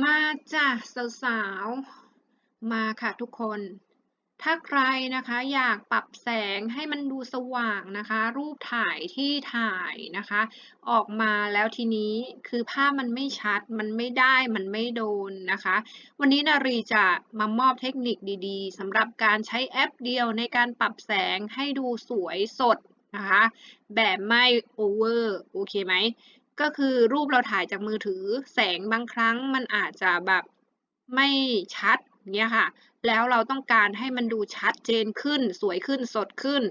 มาจ้ะสาวๆ มาค่ะทุกคน ถ้าใครนะคะอยากปรับแสงให้มันดูสว่างนะคะ รูปถ่ายที่ถ่ายนะคะ ออกมาแล้วทีนี้คือภาพมันไม่ชัดมันไม่ได้มันไม่โดนนะคะ วันนี้นารีจะมามอบเทคนิคดีๆสำหรับการใช้แอปเดียวในการปรับแสงให้ดูสวยสดนะคะ แบบไม่โอเวอร์โอเคไหม ก็คือรูปเราถ่ายจากมือถือ แสงบางครั้งมันอาจจะแบบไม่ชัดเนี่ยค่ะ แล้วเราต้องการให้มันดูชัดเจนขึ้น สวยขึ้นสดขึ้น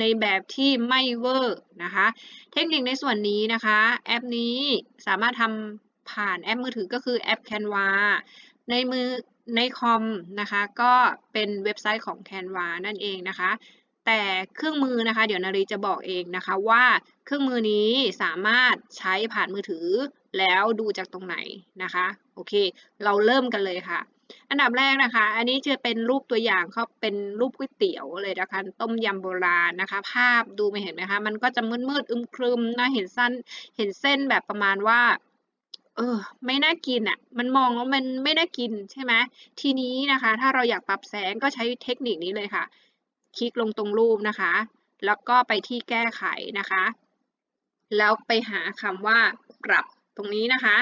ในแบบที่ไม่เวอร์นะคะ เทคนิคในส่วนนี้นะคะ แอปนี้สามารถทำผ่านแอปมือถือก็คือแอป Canva ในมือในคอมนะคะ ก็เป็นเว็บไซต์ของ Canva นั่นเองนะคะ แต่เครื่องมือนะคะ เดี๋ยวนารีจะบอกเองนะคะว่าเครื่องมือนี้สามารถใช้ผ่านมือถือแล้วดูจากตรงไหนนะคะ โอเค เราเริ่มกันเลยค่ะ อันดับแรกนะคะ อันนี้จะเป็นรูปตัวอย่างเขาเป็นรูปก๋วยเตี๋ยวเลยนะคะต้มยำโบราณนะคะ ภาพดูไม่เห็นไหมคะ มันก็จะมืดมืดอึมครึมนะเห็นสั้นเห็นเส้นแบบประมาณว่า เออ ไม่น่ากินอะ่ะ มันมองแล้วมันไม่น่ากินใช่ไหมทีนี้นะคะ ถ้าเราอยากปรับแสงก็ใช้เทคนิคนี้เลยค่ะ คลิกลงตรงรูปนะคะ แล้วก็ไปที่แก้ไขนะคะ แล้วไปหาคำว่าปรับตรงนี้นะคะ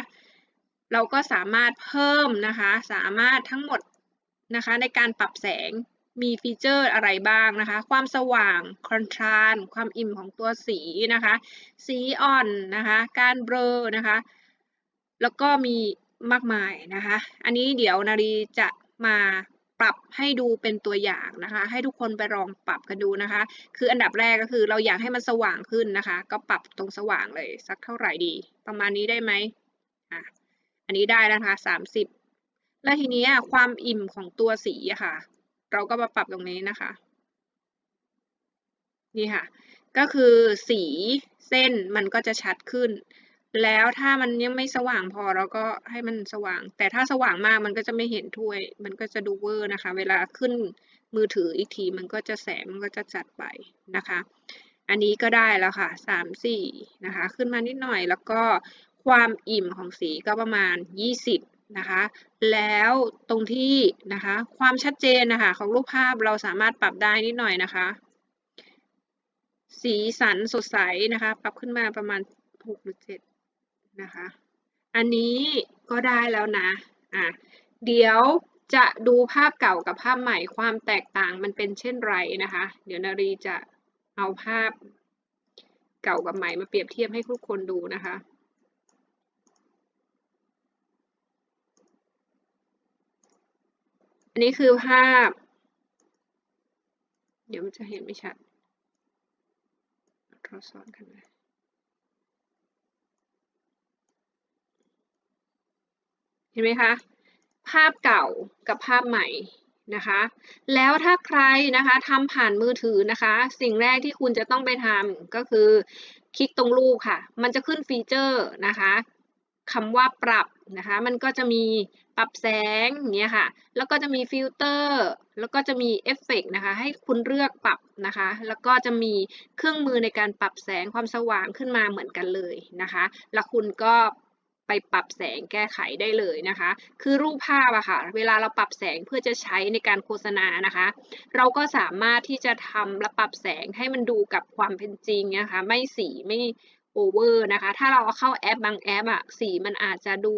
เราก็สามารถเพิ่มนะคะ สามารถทั้งหมดนะคะในการปรับแสงมีฟีเจอร์อะไรบ้างนะคะ ความสว่าง คอนทราสความอิ่มของตัวสีนะคะ สีอ่อนนะคะ การเบลอนะคะ แล้วก็มีมากมายนะคะ อันนี้เดี๋ยวนารีจะมา ปรับให้ดูเป็นตัวอย่างนะคะ ให้ทุกคนไปลองปรับกันดูนะคะ คืออันดับแรกก็คือเราอยากให้มันสว่างขึ้นนะคะ ก็ปรับตรงสว่างเลยสักเท่าไหร่ดี ประมาณนี้ได้ไหมอะอันนี้ได้นะคะสามสิบแล้วทีนี้ความอิ่มของตัวสีอะค่ะ เราก็มาปรับตรงนี้นะคะนี่ค่ะ ก็คือสีเส้นมันก็จะชัดขึ้น แล้วถ้ามันยังไม่สว่างพอเราก็ให้มันสว่าง แต่ถ้าสว่างมากมันก็จะไม่เห็นถ้วย มันก็จะดูเวอร์นะคะ เวลาขึ้นมือถืออีกทีมันก็จะแสงมันก็จะจัดไปนะคะ อันนี้ก็ได้แล้วค่ะสามสี่นะคะ ขึ้นมานิดหน่อยแล้วก็ความอิ่มของสีก็ประมาณยี่สิบนะคะ แล้วตรงที่นะคะความชัดเจนนะคะของรูปภาพเราสามารถปรับได้นิดหน่อยนะคะ สีสันสดใสนะคะ ปรับขึ้นมาประมาณหกหรือเจ็ด นะคะ อันนี้ก็ได้แล้วนะ อะ เดี๋ยวจะดูภาพเก่ากับภาพใหม่ความแตกต่างมันเป็นเช่นไรนะคะ เดี๋ยวนารีจะเอาภาพเก่ากับใหม่มาเปรียบเทียบให้ทุกคนดูนะคะอันนี้คือภาพ เดี๋ยวมันจะเห็นไม่ชัดเราซ้อนกันเลย เห็นไหมคะ ภาพเก่ากับภาพใหม่นะคะ แล้วถ้าใครนะคะทำผ่านมือถือนะคะ สิ่งแรกที่คุณจะต้องไปทำก็คือ คลิกตรงรูปค่ะ มันจะขึ้นฟีเจอร์นะคะคำว่าปรับนะคะ มันก็จะมีปรับแสงอย่างเงี้ยค่ะ แล้วก็จะมีฟิลเตอร์ แล้วก็จะมีเอฟเฟกนะคะ ให้คุณเลือกปรับนะคะ แล้วก็จะมีเครื่องมือในการปรับแสงความสว่างขึ้นมาเหมือนกันเลยนะคะ แล้วคุณก็ ไปปรับแสงแก้ไขได้เลยนะคะ คือรูปภาพอะค่ะ เวลาเราปรับแสงเพื่อจะใช้ในการโฆษณานะคะ เราก็สามารถที่จะทำและปรับแสงให้มันดูกับความเป็นจริงนะคะ ไม่สีไม่โอเวอร์นะคะ ถ้าเราเอาเข้าแอปบางแอปอะสีมันอาจจะดู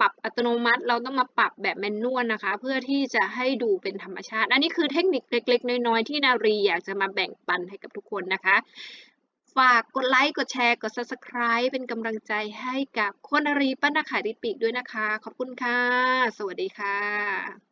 ปรับอัตโนมัติ เราต้องมาปรับแบบแมนนวลนะคะ เพื่อที่จะให้ดูเป็นธรรมชาติ อันนี้คือเทคนิคเล็ก ๆ น้อยๆที่นารีอยากจะมาแบ่งปันให้กับทุกคนนะคะ ฝากกดไลค์กดแชร์กด subscribe เป็นกำลังใจให้กับคนอรีปั้นนาขายดิปีกด้วยนะคะ ขอบคุณค่ะ สวัสดีค่ะ